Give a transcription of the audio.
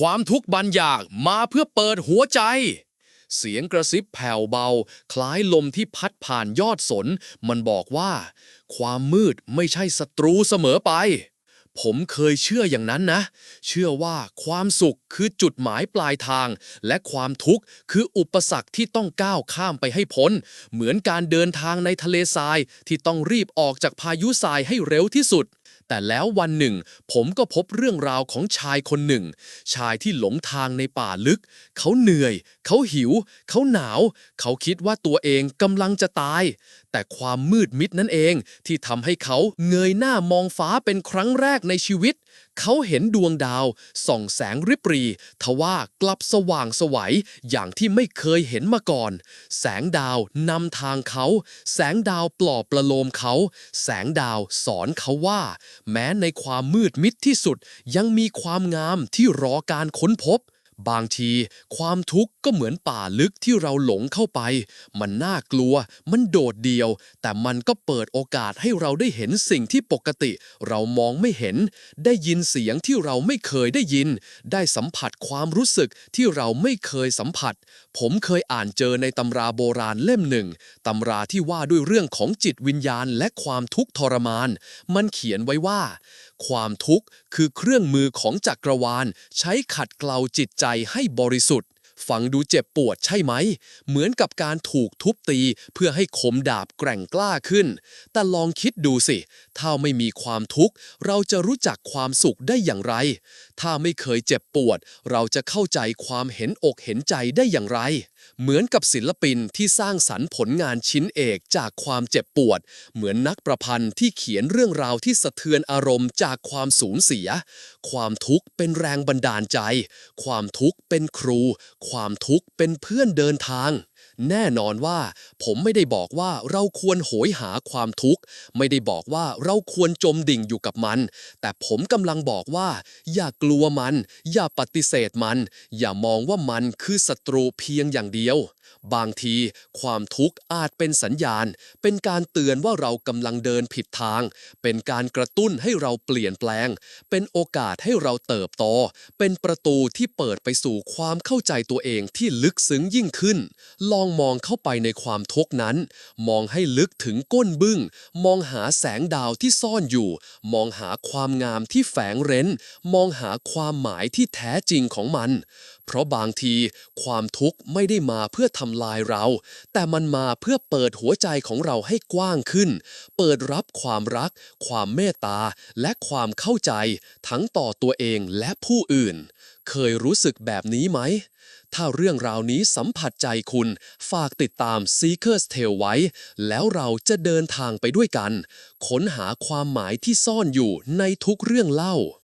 ความทุกข์บางอย่างมาเพื่อเปิดหัวใจ เสียงกระซิบแผ่วเบา คล้ายลมที่พัดผ่านยอดสน มันบอกว่า ความมืดไม่ใช่ศัตรูเสมอไป ผมเคยเชื่ออย่างนั้นนะ เชื่อว่าความสุขคือจุดหมายปลายทาง และความทุกข์คืออุปสรรคที่ต้องก้าวข้ามไปให้พ้น เหมือนการเดินทางในทะเลทรายที่ต้องรีบออกจากพายุทรายให้เร็วที่สุด แต่แล้ววันหนึ่ง ผมก็พบเรื่องราวของชายคนหนึ่ง ชายที่หลงทางในป่าลึก เขาเหนื่อย เขาหิว เขาหนาว เขาคิดว่าตัวเองกำลังจะตาย แต่ความมืดมิดนั่นเองที่ทำให้เขาเงยหน้ามองฟ้าเป็นครั้งแรกในชีวิต เขาเห็นดวงดาวส่องแสงริบหรีทว่ากลับสว่างสวัยอย่างที่ไม่เคยเห็นมาก่อน แสงดาวนำทางเขา แสงดาวปลอบประโลมเขา แสงดาวสอนเขาว่าแม้ในความมืดมิดที่สุดยังมีความงามที่รอการค้นพบ บางทีความทุกข์ก็เหมือนป่าลึกที่เราหลงเข้าไป มันน่ากลัว มันโดดเดี่ยว แต่มันก็เปิดโอกาสให้เราได้เห็นสิ่งที่ปกติ เรามองไม่เห็น ได้ยินเสียงที่เราไม่เคยได้ยิน ได้สัมผัสความรู้สึกที่เราไม่เคยสัมผัส ผมเคยอ่านเจอในตำราโบราณเล่มหนึ่งตำราที่ว่าด้วยเรื่องของจิตวิญญาณและความทุกข์ทรมาน มันเขียนไว้ว่า ความทุกข์คือเครื่องมือของจักรวาล ใช้ขัดเกลาจิตใจให้บริสุทธิ์ ฟังดูเจ็บปวดใช่ไหม เหมือนกับการถูกทุบตีเพื่อให้คมดาบแกร่งกล้าขึ้น แต่ลองคิดดูสิ ถ้าไม่มีความทุกข์ เราจะรู้จักความสุขได้อย่างไร ถ้าไม่เคยเจ็บปวด เราจะเข้าใจความเห็นอกเห็นใจได้อย่างไร เหมือนกับศิลปินที่สร้างสรรค์ผลงานชิ้นเอกจากความเจ็บปวด เหมือนนักประพันธ์ที่เขียนเรื่องราวที่สะเทือนอารมณ์จากความสูญเสีย ความทุกข์เป็นแรงบันดาลใจ ความทุกข์เป็นครู ความทุกข์เป็นเพื่อนเดินทาง แน่นอนว่า ผมไม่ได้บอกว่าเราควรโหยหาความทุกข์ ไม่ได้บอกว่าเราควรจมดิ่งอยู่กับมัน แต่ผมกำลังบอกว่า อย่ากลัวมัน อย่าปฏิเสธมัน อย่ามองว่ามันคือศัตรูเพียงอย่างเดียว บางทีความทุกข์อาจเป็นสัญญาณ เป็นการเตือนว่าเรากำลังเดินผิดทาง เป็นการกระตุ้นให้เราเปลี่ยนแปลง เป็นโอกาสให้เราเติบโต เป็นประตูที่เปิดไปสู่ความเข้าใจตัวเองที่ลึกซึ้งยิ่งขึ้น ลองมองเข้าไปในความทุกข์นั้น มองให้ลึกถึงก้นบึ้ง มองหาแสงดาวที่ซ่อนอยู่ มองหาความงามที่แฝงเร้น มองหาความหมายที่แท้จริงของมัน เพราะบางทีความทุกข์ไม่ได้มาเพื่อทำลายเรา แต่มันมาเพื่อเปิดหัวใจของเราให้กว้างขึ้น เปิดรับความรัก ความเมตตา และความเข้าใจ ทั้งต่อตัวเองและผู้อื่น เคยรู้สึกแบบนี้ไหม ถ้าเรื่องราวนี้สัมผัสใจคุณ ฝากติดตาม Seeker's Tale ไว้ แล้วเราจะเดินทางไปด้วยกัน ค้นหาความหมายที่ซ่อนอยู่ในทุกเรื่องเล่า